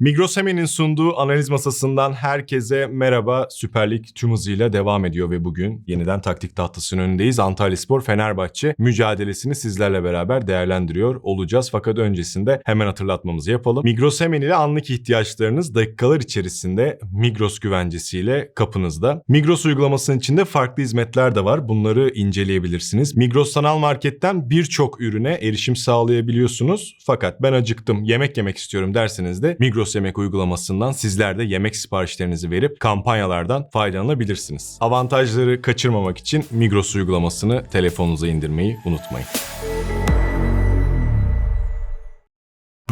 Migros Hemen'in sunduğu analiz masasından herkese merhaba. Süper Lig tüm hızıyla devam ediyor ve bugün yeniden taktik tahtasının önündeyiz. Antalya Spor Fenerbahçe mücadelesini sizlerle beraber değerlendiriyor olacağız. Fakat öncesinde hemen hatırlatmamızı yapalım. Migros Hemen ile anlık ihtiyaçlarınız dakikalar içerisinde Migros güvencesiyle kapınızda. Migros uygulamasının içinde farklı hizmetler de var. Bunları inceleyebilirsiniz. Migros Sanal Market'ten birçok ürüne erişim sağlayabiliyorsunuz. Fakat ben acıktım, yemek yemek istiyorum derseniz de Migros Yemek uygulamasından sizler de yemek siparişlerinizi verip kampanyalardan faydalanabilirsiniz. Avantajları kaçırmamak için Migros uygulamasını telefonunuza indirmeyi unutmayın.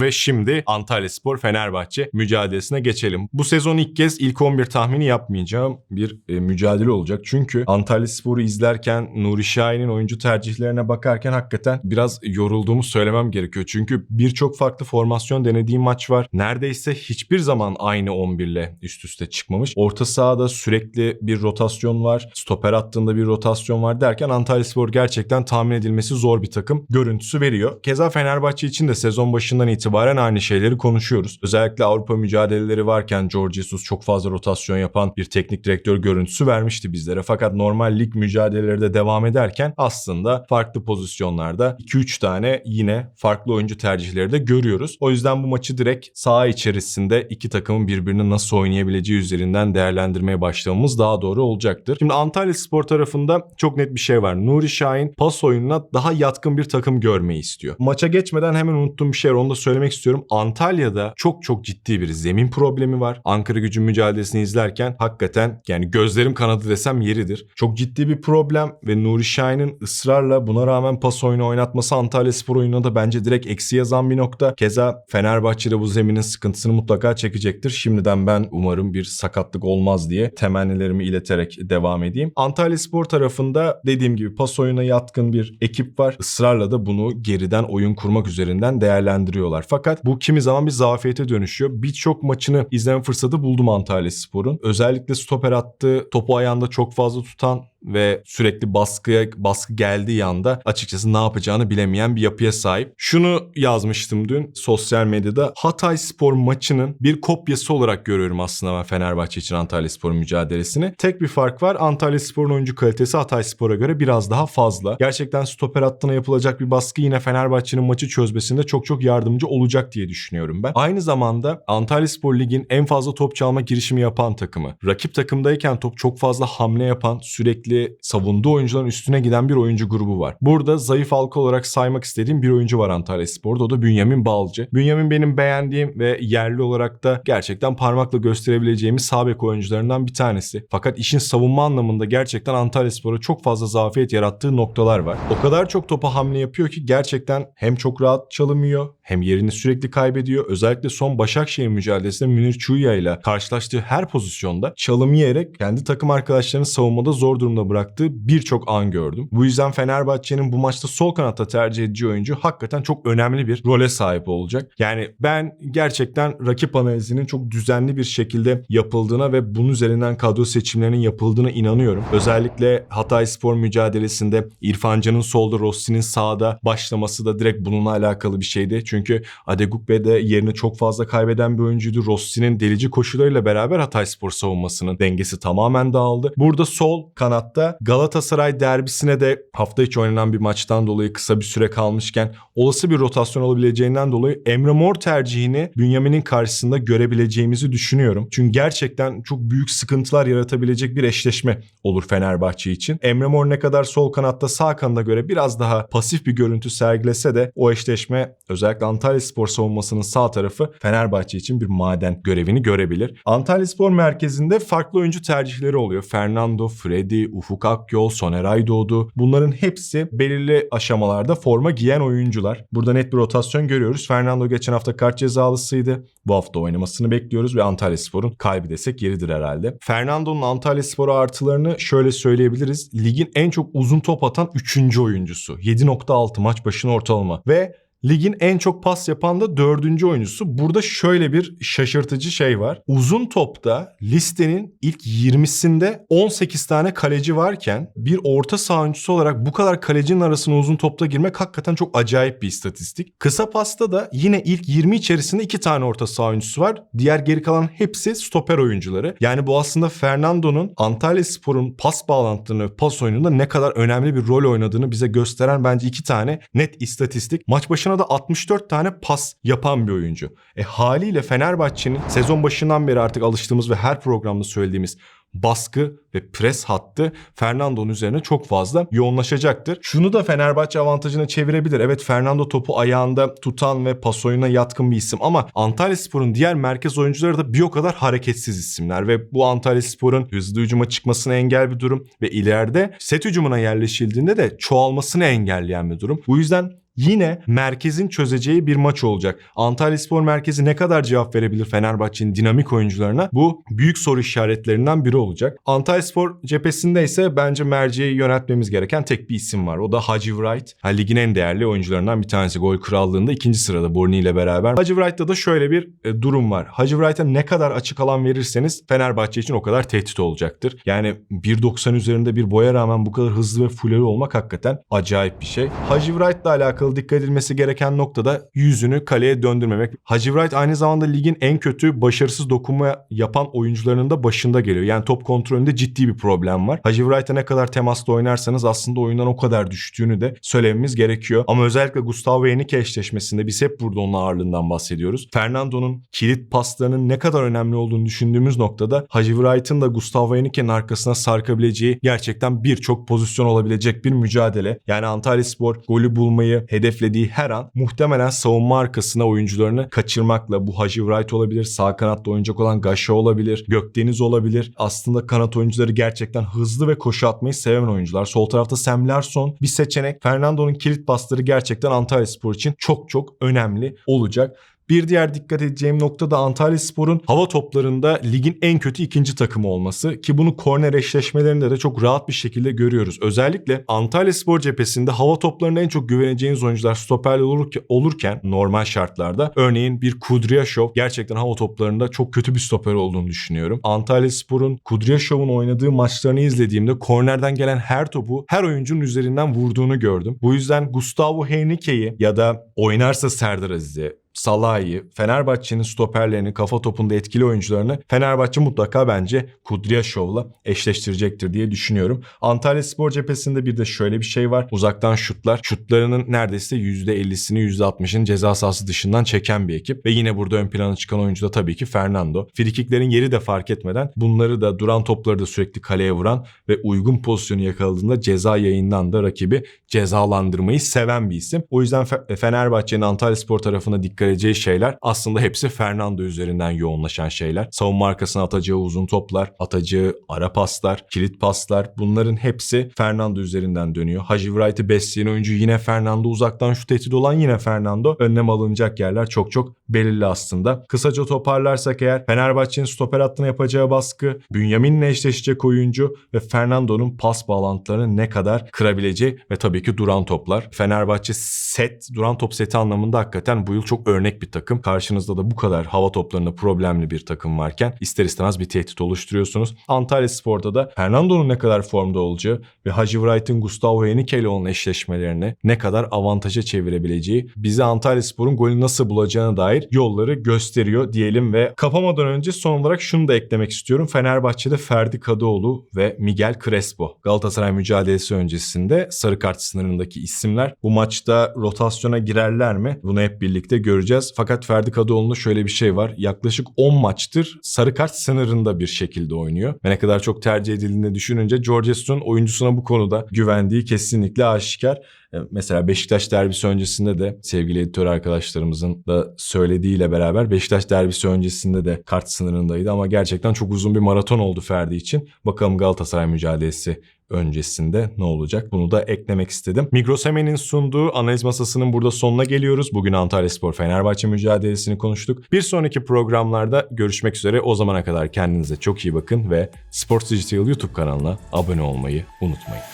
Ve şimdi Antalya Spor Fenerbahçe mücadelesine geçelim. Bu sezon ilk kez ilk 11 tahmini yapmayacağım bir e, mücadele olacak. Çünkü Antalya Spor'u izlerken Nuri Şahin'in oyuncu tercihlerine bakarken hakikaten biraz yorulduğumu söylemem gerekiyor. Çünkü birçok farklı formasyon denediğim maç var. Neredeyse hiçbir zaman aynı 11 ile üst üste çıkmamış. Orta sahada sürekli bir rotasyon var. Stoper hattında bir rotasyon var derken Antalya Spor gerçekten tahmin edilmesi zor bir takım görüntüsü veriyor. Keza Fenerbahçe için de sezon başından itibaren itibaren aynı şeyleri konuşuyoruz. Özellikle Avrupa mücadeleleri varken George Jesus çok fazla rotasyon yapan bir teknik direktör görüntüsü vermişti bizlere. Fakat normal lig mücadeleleri de devam ederken aslında farklı pozisyonlarda 2-3 tane yine farklı oyuncu tercihleri de görüyoruz. O yüzden bu maçı direkt saha içerisinde iki takımın birbirini nasıl oynayabileceği üzerinden değerlendirmeye başlamamız daha doğru olacaktır. Şimdi Antalya Spor tarafında çok net bir şey var. Nuri Şahin pas oyununa daha yatkın bir takım görmeyi istiyor. Maça geçmeden hemen unuttuğum bir şey var onu da söylemek istiyorum. Antalya'da çok çok ciddi bir zemin problemi var. Ankara gücün mücadelesini izlerken hakikaten yani gözlerim kanadı desem yeridir. Çok ciddi bir problem ve Nuri Şahin'in ısrarla buna rağmen pas oyunu oynatması Antalya Spor oyununa da bence direkt eksi yazan bir nokta. Keza Fenerbahçe'de bu zeminin sıkıntısını mutlaka çekecektir. Şimdiden ben umarım bir sakatlık olmaz diye temennilerimi ileterek devam edeyim. Antalya Spor tarafında dediğim gibi pas oyuna yatkın bir ekip var. Israrla da bunu geriden oyun kurmak üzerinden değerlendiriyorlar. Fakat bu kimi zaman bir zafiyete dönüşüyor. Birçok maçını izleme fırsatı buldum Antalya Spor'un. Özellikle stoper attığı topu ayağında çok fazla tutan ve sürekli baskıya baskı geldiği anda açıkçası ne yapacağını bilemeyen bir yapıya sahip. Şunu yazmıştım dün sosyal medyada. Hatay Spor maçının bir kopyası olarak görüyorum aslında ben Fenerbahçe için Antalya Spor mücadelesini. Tek bir fark var. Antalya Spor'un oyuncu kalitesi Hatay Spor'a göre biraz daha fazla. Gerçekten stoper hattına yapılacak bir baskı yine Fenerbahçe'nin maçı çözmesinde çok çok yardımcı olacak diye düşünüyorum ben. Aynı zamanda Antalya Spor Lig'in en fazla top çalma girişimi yapan takımı. Rakip takımdayken top çok fazla hamle yapan, sürekli savunduğu oyuncuların üstüne giden bir oyuncu grubu var. Burada zayıf halka olarak saymak istediğim bir oyuncu var Antalya Spor'da. O da Bünyamin Balcı. Bünyamin benim beğendiğim ve yerli olarak da gerçekten parmakla gösterebileceğimiz sağ bek oyuncularından bir tanesi. Fakat işin savunma anlamında gerçekten Antalya Spor'a çok fazla zafiyet yarattığı noktalar var. O kadar çok topa hamle yapıyor ki gerçekten hem çok rahat çalımıyor hem yerini sürekli kaybediyor. Özellikle son Başakşehir mücadelesinde Münir Çuya ile karşılaştığı her pozisyonda çalım yiyerek kendi takım arkadaşlarını savunmada zor durumda bıraktığı birçok an gördüm. Bu yüzden Fenerbahçe'nin bu maçta sol kanatta tercih edeceği oyuncu hakikaten çok önemli bir role sahip olacak. Yani ben gerçekten rakip analizinin çok düzenli bir şekilde yapıldığına ve bunun üzerinden kadro seçimlerinin yapıldığına inanıyorum. Özellikle Hatay Spor mücadelesinde İrfan Can'ın solda Rossi'nin sağda başlaması da direkt bununla alakalı bir şeydi. Çünkü Adegukbe de yerini çok fazla kaybeden bir oyuncuydu. Rossi'nin delici koşularıyla beraber Hatay Spor savunmasının dengesi tamamen dağıldı. Burada sol kanatta Galatasaray derbisine de hafta içi oynanan bir maçtan dolayı kısa bir süre kalmışken olası bir rotasyon olabileceğinden dolayı Emre Mor tercihini Bünyamin'in karşısında görebileceğimizi düşünüyorum. Çünkü gerçekten çok büyük sıkıntılar yaratabilecek bir eşleşme olur Fenerbahçe için. Emre Mor ne kadar sol kanatta sağ kanada göre biraz daha pasif bir görüntü sergilese de o eşleşme özellikle Antalya Spor savunmasının sağ tarafı Fenerbahçe için bir maden görevini görebilir. Antalya Spor merkezinde farklı oyuncu tercihleri oluyor. Fernando, Freddy, Ufuk Akyol, Soner Aydoğdu. Bunların hepsi belirli aşamalarda forma giyen oyuncular. Burada net bir rotasyon görüyoruz. Fernando geçen hafta kart cezalısıydı. Bu hafta oynamasını bekliyoruz ve Antalya Spor'un kaybı desek yeridir herhalde. Fernando'nun Antalya Spor'a artılarını şöyle söyleyebiliriz. Ligin en çok uzun top atan 3. oyuncusu. 7.6 maç başına ortalama ve Ligin en çok pas yapan da dördüncü oyuncusu. Burada şöyle bir şaşırtıcı şey var. Uzun topta listenin ilk 20'sinde 18 tane kaleci varken bir orta saha oyuncusu olarak bu kadar kalecinin arasına uzun topta girmek hakikaten çok acayip bir istatistik. Kısa pasta da yine ilk 20 içerisinde 2 tane orta saha oyuncusu var. Diğer geri kalan hepsi stoper oyuncuları. Yani bu aslında Fernando'nun Antalya Spor'un pas bağlantılarını ve pas oyununda ne kadar önemli bir rol oynadığını bize gösteren bence iki tane net istatistik. Maç başına da 64 tane pas yapan bir oyuncu. E haliyle Fenerbahçe'nin sezon başından beri artık alıştığımız ve her programda söylediğimiz baskı ve pres hattı Fernando'nun üzerine çok fazla yoğunlaşacaktır. Şunu da Fenerbahçe avantajına çevirebilir. Evet Fernando topu ayağında tutan ve pas oyununa yatkın bir isim ama Antalya Spor'un diğer merkez oyuncuları da bir o kadar hareketsiz isimler ve bu Antalya Spor'un hızlı hücuma çıkmasına engel bir durum ve ileride set hücumuna yerleşildiğinde de çoğalmasını engelleyen bir durum. Bu yüzden yine merkezin çözeceği bir maç olacak. Antalya Spor merkezi ne kadar cevap verebilir Fenerbahçe'nin dinamik oyuncularına? Bu büyük soru işaretlerinden biri olacak. Antalya Spor cephesinde ise bence merceği yönetmemiz gereken tek bir isim var. O da Hacı Wright. Ha, ligin en değerli oyuncularından bir tanesi. Gol krallığında ikinci sırada Borni ile beraber. Hacı Wright'ta da şöyle bir e, durum var. Hacı Wright'a ne kadar açık alan verirseniz Fenerbahçe için o kadar tehdit olacaktır. Yani 1.90 üzerinde bir boya rağmen bu kadar hızlı ve fuleri olmak hakikaten acayip bir şey. Hacı Wright'la alakalı dikkat edilmesi gereken noktada yüzünü kaleye döndürmemek. Hacı Wright aynı zamanda ligin en kötü başarısız dokunma yapan oyuncularının da başında geliyor. Yani top kontrolünde ciddi bir problem var. Hacı Wright'a ne kadar temasta oynarsanız aslında oyundan o kadar düştüğünü de söylememiz gerekiyor. Ama özellikle Gustavo Henrique eşleşmesinde biz hep burada onun ağırlığından bahsediyoruz. Fernando'nun kilit paslarının ne kadar önemli olduğunu düşündüğümüz noktada Hacı Wright'ın da Gustavo Henrique'nin arkasına sarkabileceği gerçekten birçok pozisyon olabilecek bir mücadele. Yani Antalya Spor golü bulmayı hedeflediği her an muhtemelen savunma arkasına oyuncularını kaçırmakla bu Hacı Wright olabilir, sağ kanatta oynayacak olan Gaşa olabilir, Gökdeniz olabilir. Aslında kanat oyuncuları gerçekten hızlı ve koşu atmayı seven oyuncular. Sol tarafta Sam Larsson bir seçenek. Fernando'nun kilit pasları gerçekten Antalya Spor için çok çok önemli olacak. Bir diğer dikkat edeceğim nokta da Antalya Spor'un hava toplarında ligin en kötü ikinci takımı olması ki bunu korner eşleşmelerinde de çok rahat bir şekilde görüyoruz. Özellikle Antalya Spor cephesinde hava toplarına en çok güveneceğiniz oyuncular olurken, olurken normal şartlarda örneğin bir Kudryashov gerçekten hava toplarında çok kötü bir stoper olduğunu düşünüyorum. Antalya Spor'un Kudryashov'un oynadığı maçlarını izlediğimde kornerden gelen her topu her oyuncunun üzerinden vurduğunu gördüm. Bu yüzden Gustavo Henrique'yi ya da oynarsa Serdar Aziz'i Salah'ı, Fenerbahçe'nin stoperlerini, kafa topunda etkili oyuncularını Fenerbahçe mutlaka bence Kudryashov'la eşleştirecektir diye düşünüyorum. Antalya Spor cephesinde bir de şöyle bir şey var. Uzaktan şutlar. Şutlarının neredeyse %50'sini %60'ını ceza sahası dışından çeken bir ekip. Ve yine burada ön plana çıkan oyuncu da tabii ki Fernando. Frikiklerin yeri de fark etmeden bunları da duran topları da sürekli kaleye vuran ve uygun pozisyonu yakaladığında ceza yayından da rakibi cezalandırmayı seven bir isim. O yüzden Fenerbahçe'nin Antalya Spor tarafına dikkat edeceği şeyler aslında hepsi Fernando üzerinden yoğunlaşan şeyler. Savunma arkasına atacağı uzun toplar, atacağı ara paslar, kilit paslar bunların hepsi Fernando üzerinden dönüyor. Hacı Wright'ı besleyen oyuncu yine Fernando, uzaktan şu tehdit olan yine Fernando. Önlem alınacak yerler çok çok belirli aslında. Kısaca toparlarsak eğer Fenerbahçe'nin stoper hattına yapacağı baskı, Bünyamin'le eşleşecek oyuncu ve Fernando'nun pas bağlantılarını ne kadar kırabileceği ve tabii ki duran toplar. Fenerbahçe set, duran top seti anlamında hakikaten bu yıl çok örnek bir takım. Karşınızda da bu kadar hava toplarında problemli bir takım varken ister istemez bir tehdit oluşturuyorsunuz. Antalya Spor'da da Fernando'nun ne kadar formda olacağı ve Hacı Wright'ın Gustavo Henrique ile olan eşleşmelerini ne kadar avantaja çevirebileceği bize Antalya Spor'un golü nasıl bulacağına dair yolları gösteriyor diyelim ve kapamadan önce son olarak şunu da eklemek istiyorum. Fenerbahçe'de Ferdi Kadıoğlu ve Miguel Crespo Galatasaray mücadelesi öncesinde sarı kart sınırındaki isimler bu maçta rotasyona girerler mi? Bunu hep birlikte göreceğiz. Fakat Ferdi Kadıoğlu'nda şöyle bir şey var. Yaklaşık 10 maçtır sarı kart sınırında bir şekilde oynuyor. Ve ne kadar çok tercih edildiğini düşününce George Jesus'un oyuncusuna bu konuda güvendiği kesinlikle aşikar. E, mesela Beşiktaş derbisi öncesinde de sevgili editör arkadaşlarımızın da söylediğiyle beraber Beşiktaş derbisi öncesinde de kart sınırındaydı ama gerçekten çok uzun bir maraton oldu Ferdi için. Bakalım Galatasaray mücadelesi öncesinde ne olacak? Bunu da eklemek istedim. Migros Hemen'in sunduğu analiz masasının burada sonuna geliyoruz. Bugün Antalya Spor Fenerbahçe mücadelesini konuştuk. Bir sonraki programlarda görüşmek üzere. O zamana kadar kendinize çok iyi bakın ve Sports Digital YouTube kanalına abone olmayı unutmayın.